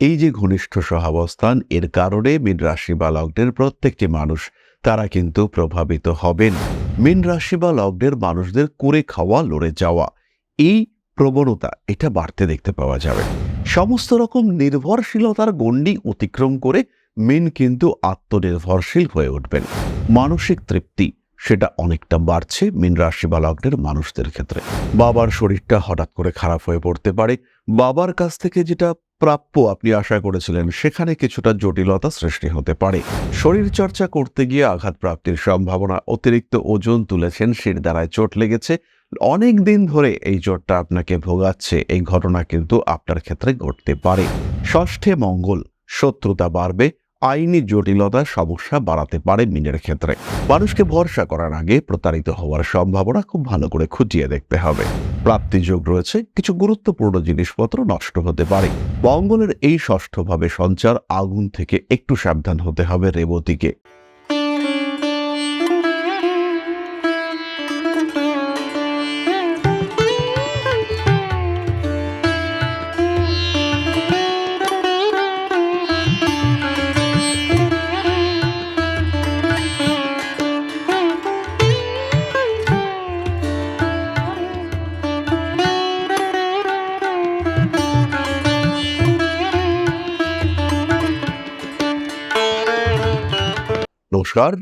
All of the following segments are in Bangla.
এই যে ঘনিষ্ঠ সহাবস্থান, এর কারণে মীন রাশি বা লগ্নের প্রত্যেকটি মানুষ, তারা কিন্তু প্রভাবিত হবেন। মীন রাশি বা লগ্নের মানুষদের করে খাওয়া, লড়ে যাওয়া, এই প্রবণতা, এটা বাড়তে দেখতে পাওয়া যাবে। সমস্ত রকম নির্ভরশীলতার গণ্ডি অতিক্রম করে মিন কিন্তু আত্মনির্ভরশীল হয়ে উঠবেন। মানসিক তৃপ্তি সেটা অনেকটা বাড়ছে মিন রাশি বা লগ্নের মানুষদের ক্ষেত্রে। বাবার শরীরটা হঠাৎ করে খারাপ হয়ে পড়তে পারে। বাবার কাছ থেকে যেটা প্রাপ্য আপনি আশা করেছিলেন, সেখানে কিছুটা জটিলতা সৃষ্টি হতে পারে। শরীর চর্চা করতে গিয়ে আঘাত প্রাপ্তির সম্ভাবনা অতিরিক্ত ওজন তুলেছেন শির দ্বারায় চোট লেগেছে। অনেক দিন ধরে এই চোটটা আপনাকে ভোগাচ্ছে। এই ঘটনা কিন্তু আপনার ক্ষেত্রে ঘটতে পারে। ষষ্ঠে মঙ্গল, শত্রুতা বাড়বে। আইনি জটিলতা সমস্যা বাড়াতে পারে মিনের ক্ষেত্রে। মানুষকে ভরসা করার আগে প্রতারিত হওয়ার সম্ভাবনা খুব ভালো করে খুঁটিয়ে দেখতে হবে। প্রাপ্তিযোগ রয়েছে, কিছু গুরুত্বপূর্ণ জিনিসপত্র নষ্ট হতে পারে। মঙ্গলের এই ষষ্ঠভাবে সঞ্চার আগুন থেকে একটু সাবধান হতে হবে রেবতীকে। নমস্কার।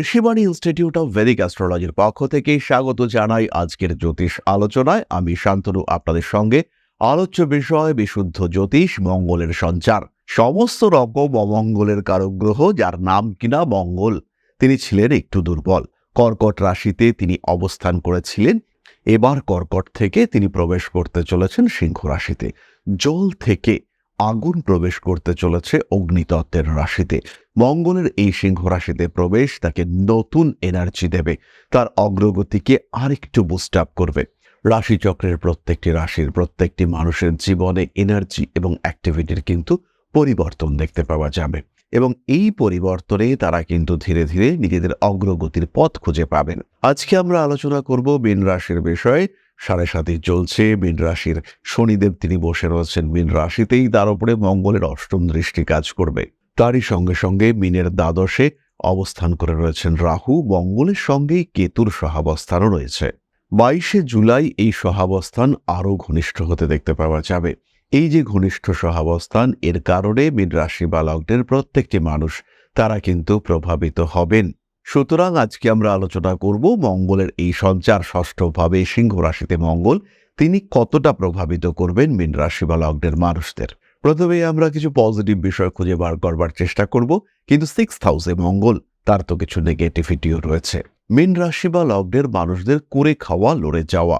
ঋষিবাণী ইনস্টিটিউট অফ ভেদিক অ্যাস্ট্রোলজির পক্ষ থেকে স্বাগত জানাই আজকের জ্যোতিষ আলোচনায়। আমি শান্তনু, আপনাদের সঙ্গে আলোচ্য বিষয়, বিশুদ্ধ জ্যোতিষ, মঙ্গলের সঞ্চার। সমস্ত রকম অমঙ্গলের কারক গ্রহ, যার নাম কিনা মঙ্গল, তিনি ছিলেন একটু দুর্বল। কর্কট রাশিতে তিনি অবস্থান করেছিলেন। এবার কর্কট থেকে তিনি প্রবেশ করতে চলেছেন সিংহ রাশিতে। জল থেকে আগুন প্রবেশ করতে চলেছে অগ্নিতত্ত্বের রাশিতে। মঙ্গলের এই সিংহ রাশিতে প্রবেশ তাকে নতুন এনার্জি দেবে। তার অগ্রগতিকে আরেকটু বুস্ট আপ করবে। রাশিচক্রের প্রত্যেকটি রাশির প্রত্যেকটি মানুষের জীবনে এনার্জি এবং অ্যাক্টিভিটির কিন্তু পরিবর্তন দেখতে পাওয়া যাবে। এবং এই পরিবর্তনে তারা কিন্তু ধীরে ধীরে নিজেদের অগ্রগতির পথ খুঁজে পাবেন। আজকে আমরা আলোচনা করব মীন রাশির বিষয়ে। সাড়ে সাতই চলছে। মীন রাশির শনিদেব তিনি বসে রয়েছেন। মীন রাশিতেই তার উপরে মঙ্গলের অষ্টম দৃষ্টি কাজ করবে। তারই সঙ্গে সঙ্গে মিনের দ্বাদশে অবস্থান করে রয়েছেন রাহু। মঙ্গলের সঙ্গেই কেতুর সহাবস্থানও রয়েছে। বাইশে জুলাই এই সহাবস্থান আরও ঘনিষ্ঠ হতে দেখতে পাওয়া যাবে। এই যে ঘনিষ্ঠ সহাবস্থান, এর কারণে মীন রাশি বা লগ্নের প্রত্যেকটি মানুষ তারা কিন্তু প্রভাবিত হবেন। সুতরাং আজকে আমরা আলোচনা করব মঙ্গলের এই সঞ্চার ষষ্ঠভাবে সিংহ রাশিতে মঙ্গল, তিনি কতটা প্রভাবিত করবেন মীন রাশি বা লগ্নের মানুষদের? প্রথমে আমরা কিছু পজিটিভ বিষয় খুঁজে বার করবার চেষ্টা করব, কিন্তু সিক্স হাউসে মঙ্গল, তার তো কিছু নেগেটিভিটিও রয়েছে। মীন রাশি বা লগ্নের মানুষদের করে খাওয়া, লড়ে যাওয়া,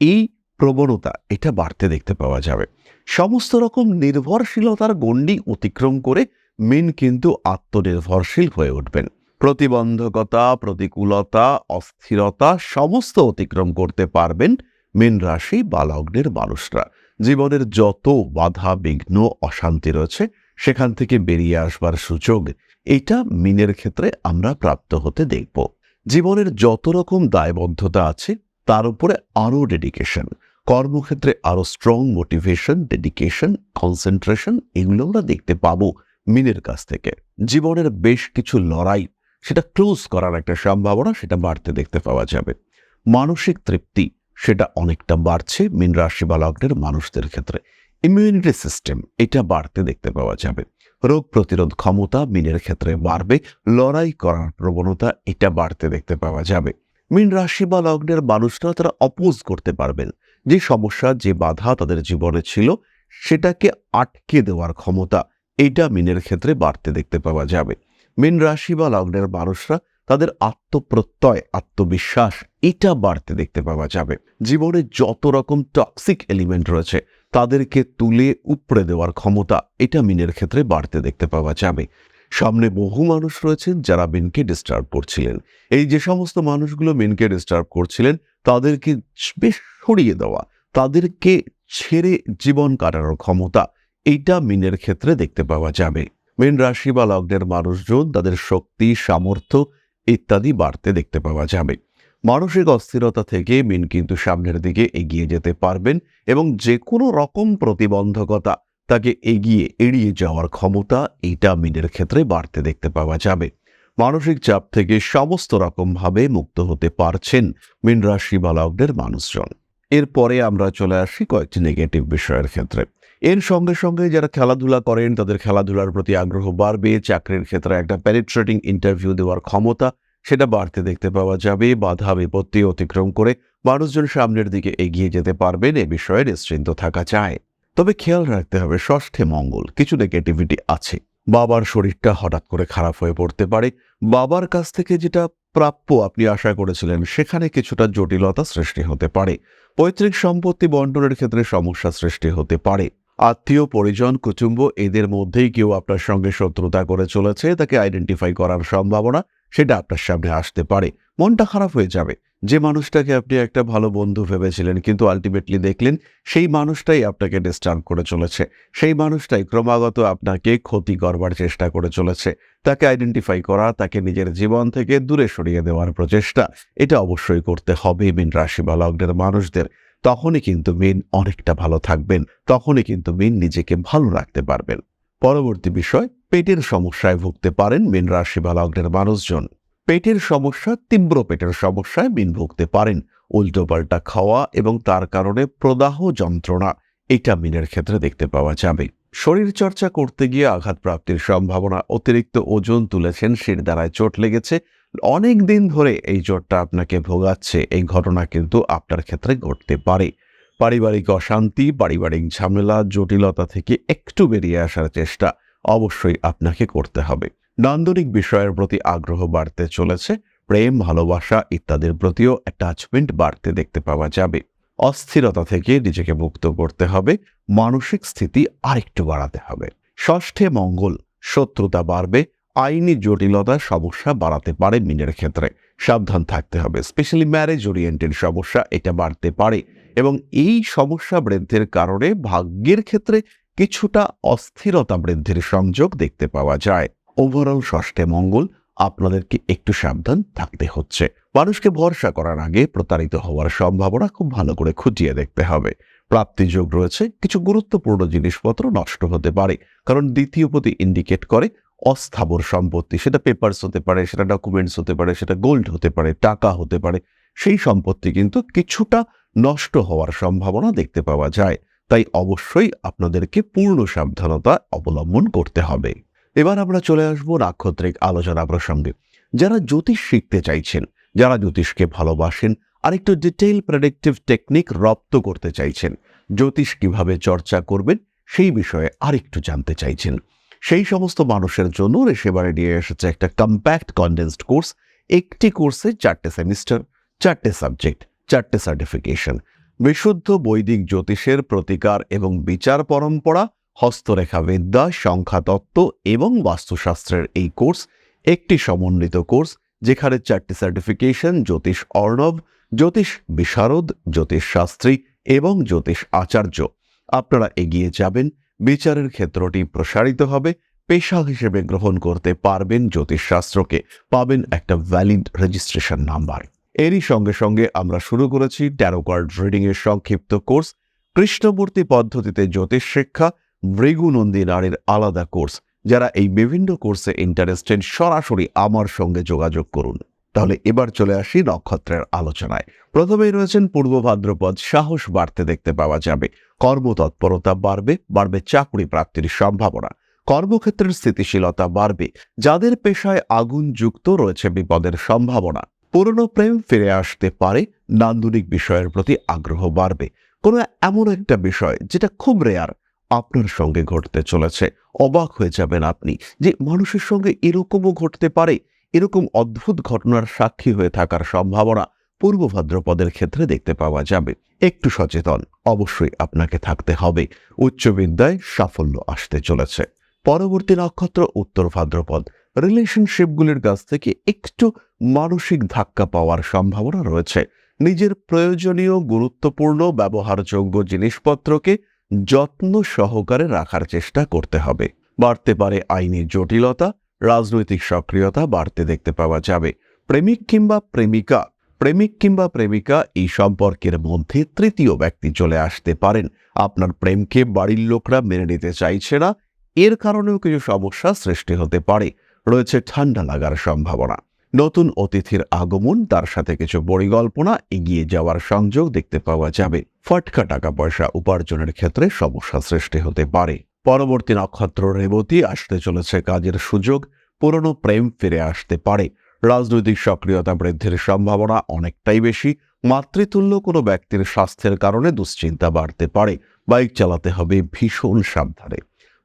এই প্রবণতা, এটা বাড়তে দেখতে পাওয়া যাবে। সমস্ত রকম নির্ভরশীলতার গণ্ডি অতিক্রম করে মিন কিন্তু আত্মনির্ভরশীল হয়ে উঠবেন। প্রতিবন্ধকতা, প্রতিকূলতা, অস্থিরতা সমস্ত অতিক্রম করতে পারবেন মীন রাশি বা লগ্নের মানুষরা। জীবনের যত বাধা, বিঘ্ন, অশান্তি রয়েছে, সেখান থেকে বেরিয়ে আসবার সুযোগ এটা মিনের ক্ষেত্রে আমরা প্রাপ্ত হতে দেখব। জীবনের যত রকম দায়বদ্ধতা আছে, তার উপরে আরও ডেডিকেশন কর্মক্ষেত্রে আরও স্ট্রং মোটিভেশন ডেডিকেশন কনসেন্ট্রেশন এগুলো আমরা দেখতে পাবো মিনের কাছ থেকে। জীবনের বেশ কিছু লড়াই সেটা ক্লোজ করার একটা সম্ভাবনা সেটা বাড়তে দেখতে পাওয়া যাবে। মানসিক তৃপ্তি সেটা অনেকটা বাড়ছে মিন রাশি বা লগ্নের মানুষদের ক্ষেত্রে। ইমিউনিটি সিস্টেম এটা বাড়তে দেখতে পাওয়া যাবে। রোগ প্রতিরোধ ক্ষমতা মিনের ক্ষেত্রে বাড়বে, লড়াই করার প্রবণতা এটা বাড়তে দেখতে পাওয়া যাবে। মিন রাশি বা লগ্নের মানুষরা তারা অপোজ করতে পারবেন। যে সমস্যা, যে বাধা তাদের জীবনে ছিল সেটাকে আটকে দেওয়ার ক্ষমতা এটা মিনের ক্ষেত্রে বাড়তে দেখতে পাওয়া যাবে। মিন রাশি বা লগ্নের মানুষরা তাদের আত্মপ্রত্যয়, আত্মবিশ্বাস, এটা বাড়তে দেখতে পাওয়া যাবে। জীবনে যত রকম টক্সিক এলিমেন্ট রয়েছে, তাদেরকে তুলে উপড়ে দেওয়ার ক্ষমতা এটা মিনের ক্ষেত্রে বাড়তে দেখতে পাওয়া যাবে। সামনে বহু মানুষ রয়েছেন যারা মিনকে ডিস্টার্ব করছিলেন। এই যে সমস্ত মানুষগুলো মিনকে ডিস্টার্ব করছিলেন, তাদেরকে বেশ সরিয়ে দেওয়া, তাদেরকে ছেড়ে জীবন কাটানোর ক্ষমতা এইটা মিনের ক্ষেত্রে দেখতে পাওয়া যাবে। মীন রাশি বা লগ্নের মানুষজন তাদের শক্তি, সামর্থ্য ইত্যাদি বাড়তে দেখতে পাওয়া যাবে। মানসিক অস্থিরতা থেকে মিন কিন্তু সামনের দিকে এগিয়ে যেতে পারবেন এবং যে কোনো রকম প্রতিবন্ধকতা তাকে এগিয়ে এড়িয়ে যাওয়ার ক্ষমতা এটা মিনের ক্ষেত্রে বাড়তে দেখতে পাওয়া যাবে। মানসিক চাপ থেকে সমস্ত রকমভাবে মুক্ত হতে পারছেন মিন রাশি বা লগ্নের মানুষজন। এরপরে আমরা চলে আসি কয়েকটি নেগেটিভ বিষয়ের ক্ষেত্রে। এর সঙ্গে সঙ্গে যারা খেলাধুলা করেন, তাদের খেলাধুলার প্রতি আগ্রহ বাড়বে, চাকরির ক্ষেত্রে একটা প্যারিট্রেটিং ইন্টারভিউ দেওয়ার ক্ষমতা, সেটা বাড়তে দেখতে পাওয়া যাবে, বাধা বিপত্তি অতিক্রম করে মানুষজন সামনের দিকে এগিয়ে যেতে পারবেন, এ বিষয়ে নিশ্চিন্ত থাকা যায় তবে খেয়াল রাখতে হবে, ষষ্ঠে মঙ্গল, কিছু নেগেটিভিটি আছে। বাবার শরীরটা হঠাৎ করে খারাপ হয়ে পড়তে পারে। বাবার কাছ থেকে যেটা প্রাপ্য আপনি আশা করেছিলেন, সেখানে কিছুটা জটিলতা সৃষ্টি হতে পারে। পৈতৃক সম্পত্তি বন্টনের ক্ষেত্রে সমস্যা সৃষ্টি হতে পারে। আত্মীয়, পরিজন, কুটুম্ব, এদের মধ্যেই কেউ আপনার সঙ্গে শত্রুতা করে চলেছে, তাকে আইডেন্টিফাই করার সম্ভাবনা সেটা আপনার সামনে আসতে পারে। মনটা খারাপ হয়ে যাবে। যে মানুষটাকে আপনি একটা ভালো বন্ধু ভেবেছিলেন কিন্তু আলটিমেটলি দেখলেন সেই মানুষটাই আপনাকে ডিস্টার্ব করে চলেছে। সেই মানুষটাই ক্রমাগত আপনাকে ক্ষতি করবার চেষ্টা করে চলেছে। তাকে আইডেন্টিফাই করা, তাকে নিজের জীবন থেকে দূরে সরিয়ে দেওয়ার প্রচেষ্টা, এটা অবশ্যই করতে হবে মিন রাশি বা লগ্নের মানুষদের। তখনই কিন্তু মিন অনেকটা ভালো থাকবেন। তখনই কিন্তু মিন নিজেকে ভালো রাখতে পারবেন। পরবর্তী বিষয়, পেটের সমস্যায় ভুগতে পারেন মিন রাশি বা লগ্নের মানুষজন। পেটের সমস্যা, তীব্র পেটের সমস্যায় মিন ভুগতে পারেন। উল্টোপাল্টা খাওয়া এবং তার কারণে প্রদাহ যন্ত্রণা, এটা মিনের ক্ষেত্রে দেখতে পাওয়া যাবে। শরীর চর্চা করতে গিয়ে আঘাত প্রাপ্তির সম্ভাবনা, অতিরিক্ত ওজন তুলেছেন শির দ্বারায় চোট লেগেছে অনেক দিন ধরে এই চোটটা আপনাকে ভোগাচ্ছে, এই ঘটনা কিন্তু আপনার ক্ষেত্রে ঘটতে পারে। পারিবারিক অশান্তি, পারিবারিক ঝামেলা, জটিলতা থেকে একটু বেরিয়ে আসার চেষ্টা অবশ্যই আপনাকে করতে হবে। নান্দনিক বিষয়ের প্রতি আগ্রহ বাড়তে চলেছে, প্রেম, ভালোবাসা ইত্যাদির প্রতিও অ্যাটাচমেন্ট বাড়তে দেখতে পাওয়া যাবে। অস্থিরতা থেকে নিজেকে মুক্ত করতে হবে, মানসিক স্থিতি আরেকটু বাড়াতে হবে। ষষ্ঠে মঙ্গল, শত্রুতা বাড়বে আইনি জটিলতা সমস্যা বাড়াতে পারে মিনের ক্ষেত্রে। সাবধান থাকতে হবে। স্পেশালি ম্যারেজ ওরিয়েন্টেড সমস্যা এটা বাড়তে পারে এবং এই সমস্যা বৃদ্ধির কারণে ভাগ্যের ক্ষেত্রে কিছুটা অস্থিরতা বৃদ্ধির সংযোগ দেখতে পাওয়া যায়। ওভারঅল ষষ্ঠে মঙ্গল আপনাদেরকে একটু সাবধান থাকতে হচ্ছে। মানুষকে ভরসা করার আগে প্রতারিত হওয়ার সম্ভাবনা খুব ভালো করে খুঁটিয়ে দেখতে হবে। প্রাপ্তিযোগ রয়েছে, কিছু গুরুত্বপূর্ণ জিনিসপত্র নষ্ট হতে পারে, কারণ দ্বিতীয় প্রতি ইন্ডিকেট করে অস্থাবর সম্পত্তি, সেটা পেপারস হতে পারে, সেটা ডকুমেন্টস হতে পারে, সেটা গোল্ড হতে পারে, টাকা হতে পারে, সেই সম্পত্তি কিন্তু কিছুটা নষ্ট হওয়ার সম্ভাবনা দেখতে পাওয়া যায়। তাই অবশ্যই আপনাদেরকে পূর্ণ সাবধানতা অবলম্বন করতে হবে। এবার আমরা চলে আসব নাক্ষত্রিক আলোচনা প্রসঙ্গে। যারা জ্যোতিষ শিখতে চাইছেন, যারা জ্যোতিষকে ভালোবাসেন আর একটু ডিটেইল প্রেডিক্টিভ টেকনিক রপ্ত করতে চাইছেন, জ্যোতিষ কীভাবে চর্চা করবেন, সেই বিষয়ে আরেকটু জানতে চাইছেন। সেই সমস্ত মানুষের জন্য সেবারে নিয়ে এসেছে একটা কম্প্যাক্ট কন্ডেন্সড কোর্স একটি কোর্সে চারটে সেমিস্টার চারটে সাবজেক্ট চারটে সার্টিফিকেশন বিশুদ্ধ বৈদিক জ্যোতিষের প্রতিকার এবং বিচার পরম্পরা, হস্তরেখা বিদ্যা সংখ্যাতত্ত্ব এবং বাস্তুশাস্ত্রের এই কোর্স একটি সমন্বিত কোর্স যেখানে চারটি সার্টিফিকেশন জ্যোতিষ অর্ণব, জ্যোতিষ বিশারদ, জ্যোতিষ শাস্ত্রী এবং জ্যোতিষ আচার্য। আপনারা এগিয়ে যাবেন বিচারের ক্ষেত্রটি প্রসারিত হবে, পেশা হিসেবে গ্রহণ করতে পারবেন জ্যোতিষশাস্ত্রকে, পাবেন একটা ভ্যালিড রেজিস্ট্রেশন নাম্বার এরই সঙ্গে সঙ্গে আমরা শুরু করেছি ট্যারো কার্ড রিডিং এর সংক্ষিপ্ত কোর্স কৃষ্ণমূর্তি পদ্ধতিতে জ্যোতিষ শিক্ষা, ভৃগুনন্দী নারীর আলাদা কোর্স যারা এই বিভিন্ন কোর্সে ইন্টারেস্টেড সরাসরি আমার সঙ্গে যোগাযোগ করুন। তাহলে এবার চলে আসি নক্ষত্রের আলোচনায়। প্রথমেই রয়েছেন পূর্ব ভাদ্রপদ, সাহস বাড়তে দেখতে পাওয়া যাবে। কর্মতৎপরতা বাড়বে বাড়বে চাকরি প্রাপ্তির সম্ভাবনা। কর্মক্ষেত্রের স্থিতিশীলতা বাড়বে, যাদের পেশায় আগুন যুক্ত রয়েছে বিপদের সম্ভাবনা। পুরনো প্রেম ফিরে আসতে পারে, নান্দনিক বিষয়ের প্রতি আগ্রহ বাড়বে। কোনো এমন একটা বিষয় যেটা খুব রেয়ার আপনার সঙ্গে ঘটতে চলেছে। অবাক হয়ে যাবেন আপনি যে মানুষের সঙ্গে এরকমও ঘটতে পারে। এরকম অদ্ভুত ঘটনার সাক্ষী হয়ে থাকার সম্ভাবনা পূর্ব ভাদ্রপদের ক্ষেত্রে দেখতে পাওয়া যাবে। একটু সচেতন, অবশ্যই আপনাকে থাকতে হবে। উচ্চবিদ্যায় সাফল্য আসতে চলেছে। পরবর্তী নক্ষত্র, উত্তর ভাদ্রপদ। রিলেশনশিপগুলির কাছ থেকে একটু মানসিক ধাক্কা পাওয়ার সম্ভাবনা রয়েছে। নিজের প্রয়োজনীয়, গুরুত্বপূর্ণ, ব্যবহারযোগ্য জিনিসপত্রকে যত্ন সহকারে রাখার চেষ্টা করতে হবে। বাড়তে পারে আইনি জটিলতা রাজনৈতিক সক্রিয়তা বাড়তে দেখতে পাওয়া যাবে। প্রেমিক কিংবা প্রেমিকা, প্রেমিক কিংবা প্রেমিকা এই সম্পর্কের মধ্যে তৃতীয় ব্যক্তি চলে আসতে পারেন। আপনার প্রেমকে বাড়ির লোকরা মেনে নিতে চাইছে না, এর কারণেও কিছু সমস্যা সৃষ্টি হতে পারে। রয়েছে ঠান্ডা লাগার সম্ভাবনা। নতুন অতিথির আগমন, তার সাথে কিছু পরিকল্পনা, এগিয়ে যাওয়ার সংযোগ দেখতে পাওয়া যাবে। ফটকা টাকা পয়সা উপার্জনের ক্ষেত্রে সমস্যা সৃষ্টি হতে পারে। পরবর্তী নক্ষত্র রেবতী আসতে চলেছে। কাজের সুযোগ পুরনো প্রেম ফিরে আসতে পারে। রাজনৈতিক সক্রিয়তা বৃদ্ধির সম্ভাবনা অনেকটাই বেশি। মাতৃতুল্য কোনো ব্যক্তির স্বাস্থ্যের কারণে দুশ্চিন্তা বাড়তে পারে। বাইক চালাতে হবে, ভীষণ সাবধানে।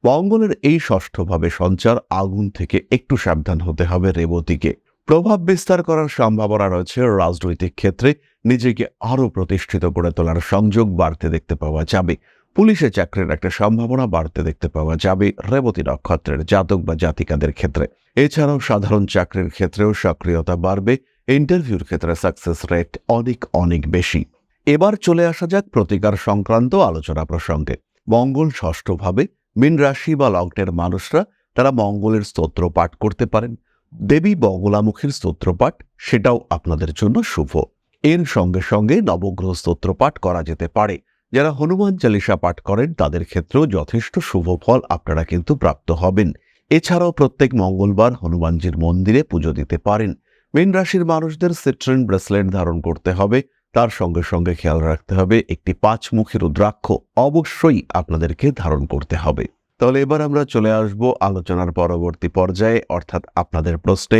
মঙ্গলের এই ষষ্ঠভাবে সঞ্চার আগুন থেকে একটু সাবধান হতে হবে রেবতীকে। প্রভাব বিস্তার করার সম্ভাবনা রয়েছে রাজনৈতিক ক্ষেত্রে। নিজেকে আরও প্রতিষ্ঠিত করে তোলার সংযোগ বাড়তে দেখতে পাওয়া যাবে। পুলিশে চাকরির একটা সম্ভাবনা বাড়তে দেখতে পাওয়া যাবে রেবতী নক্ষত্রের জাতক বা জাতিকাদের ক্ষেত্রে। এছাড়াও সাধারণ চাকরির ক্ষেত্রেও সক্রিয়তা বাড়বে, ইন্টারভিউর ক্ষেত্রে সাকসেস রেট অনেক অনেক বেশি। এবার চলে আসা যাক প্রতিকার সংক্রান্ত আলোচনা প্রসঙ্গে। মঙ্গল ষষ্ঠভাবে মীন রাশি বা লগ্নের মানুষরা তারা মঙ্গলের স্তোত্র পাঠ করতে পারেন। দেবী বগলামুখীর স্তোত্রপাঠ সেটাও আপনাদের জন্য শুভ। এর সঙ্গে সঙ্গে নবগ্রহ স্তোত্রপাঠ করা যেতে পারে। যারা হনুমান চালিসা পাঠ করেন, তাদের ক্ষেত্রেও যথেষ্ট শুভ ফল আপনারা কিন্তু প্রাপ্ত হবেন। এছাড়াও প্রত্যেক মঙ্গলবার হনুমানজির মন্দিরে পুজো দিতে পারেন। মীন রাশির মানুষদের সিট্রেন ব্রেসলেট ধারণ করতে হবে। তার সঙ্গে সঙ্গে খেয়াল রাখতে হবে, একটি পাঁচমুখী রুদ্রাক্ষ অবশ্যই আপনাদেরকে ধারণ করতে হবে। তাহলে এবার আমরা চলে আসব আলোচনার পরবর্তী পর্যায়ে, অর্থাৎ আপনাদের প্রশ্নে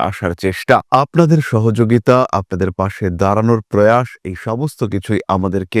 আসার চেষ্টা। আপনাদের সহযোগিতা আপনাদের পাশে দাঁড়ানোর প্রয়াস এই সমস্ত কিছুই আমাদেরকে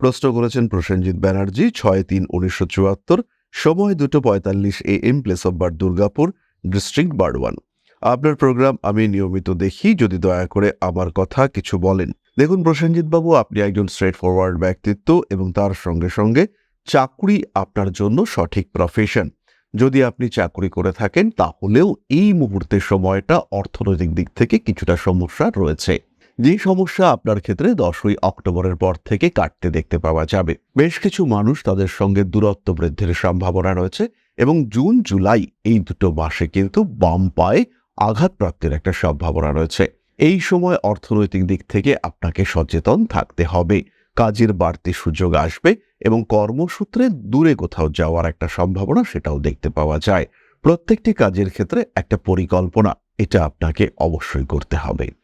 প্রশ্ন করেছেন প্রসেনজিৎ ব্যানার্জি, ছয় তিন উনিশশো চুয়াত্তর, সময় দুটো পঁয়তাল্লিশ এ এম প্লেস অফ বার দুর্গাপুর, ডিস্ট্রিক্ট বারওয়ান। আপনার প্রোগ্রাম আমি নিয়মিত দেখি, যদি দয়া করে আমার কথা কিছু বলেন। দেখুন প্রসেনজিৎ বাবু আপনি একজন স্ট্রেট ফরওয়ার্ড ব্যক্তিত্ব এবং তার সঙ্গে সঙ্গে চাকরি আপনার জন্য সঠিক প্রফেশন যদি আপনি চাকরি করে থাকেন, তাহলেও এই মুহূর্তের সময়টা অর্থনৈতিক দিক থেকে কিছুটা সমস্যা রয়েছে। যে সমস্যা আপনার ক্ষেত্রে দশই অক্টোবরের পর থেকে কাটতে দেখতে পাওয়া যাবে। বেশ কিছু মানুষ তাদের সঙ্গে দূরত্ব বৃদ্ধির সম্ভাবনা রয়েছে এবং জুন, জুলাই এই দুটো মাসে কিন্তু বাম পায়ে আঘাতপ্রাপ্তির একটা সম্ভাবনা রয়েছে। এই সময় অর্থনৈতিক দিক থেকে আপনাকে সচেতন থাকতে হবে। কাজের বাড়তি সুযোগ আসবে এবং কর্মসূত্রে দূরে কোথাও যাওয়ার একটা সম্ভাবনা সেটাও দেখতে পাওয়া যায়। প্রত্যেকটি কাজের ক্ষেত্রে একটা পরিকল্পনা, এটা আপনাকে অবশ্যই করতে হবে।